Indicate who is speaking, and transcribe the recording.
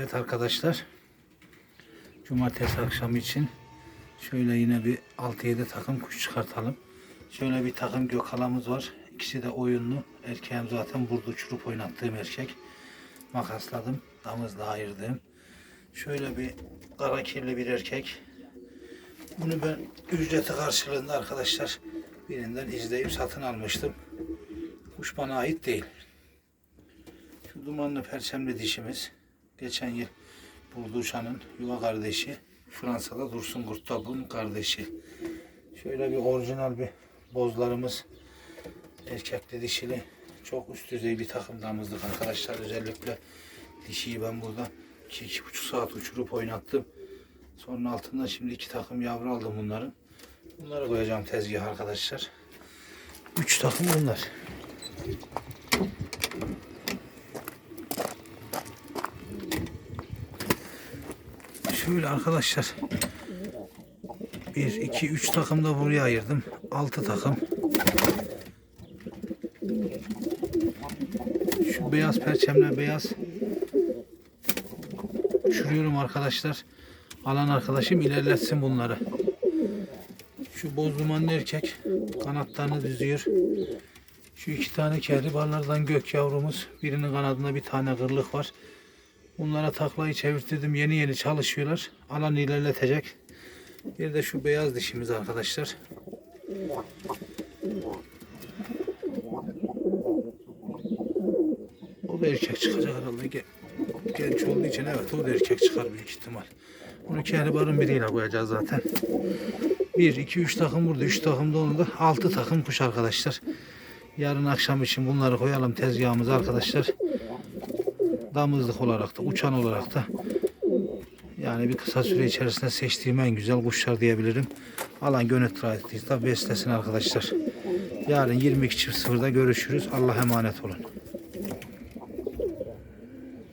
Speaker 1: Evet arkadaşlar. Cumartesi akşamı için şöyle yine bir 6-7 takım kuş çıkartalım. Şöyle bir takım gökalamız var. İkisi de oyunlu. Erkeğim zaten burada uçurup oynattığım erkek. Makasladım. Damızla ayırdım. Şöyle bir kara kirli bir erkek. Bunu ben ücreti karşılığında arkadaşlar birinden izleyip satın almıştım. Kuş bana ait değil. Şu dumanlı perçemli dişimiz. Geçen yıl Burduşan'ın yuva kardeşi. Fransa'da Dursun Kurttab'ın kardeşi. Şöyle bir orijinal bir bozlarımız. Erkekli dişili. Çok üst düzey bir takım damızlık arkadaşlar. Özellikle dişiyi ben burada 2-2,5 saat uçurup oynattım. Sonra altından şimdi iki takım yavru aldım bunların. Bunları koyacağım tezgah arkadaşlar. Üç takım bunlar. Şöyle arkadaşlar. 1, 2, 3 takım da buraya ayırdım. 6 takım. Şu beyaz perçemle beyaz uçuruyorum arkadaşlar. Alan arkadaşım ilerletsin bunları. Şu boz dumanlı erkek kanatlarını düzüyor. Şu iki tane kehribarlardan gök yavrumuz. Birinin kanadında bir tane kırlık var. Bunlara taklayı çevirttirdim. Yeni yeni çalışıyorlar. Alan ilerletecek. Bir de şu beyaz dişimiz arkadaşlar. O da erkek çıkacak herhalde. Ge- Genç olduğu için evet o da erkek çıkar büyük ihtimal. Onu kehribarın biriyle koyacağız zaten. 1, 2, 3 takım burada. 3 takım da onu da 6 takım kuş arkadaşlar. Yarın akşam için bunları koyalım tezgahımıza arkadaşlar damızlık olarak da uçan olarak da yani bir kısa süre içerisinde seçtiğim en güzel kuşlar diyebilirim. Alan gönül trafiği beslesin arkadaşlar. Yarın 22.00'da görüşürüz. Allah emanet olun.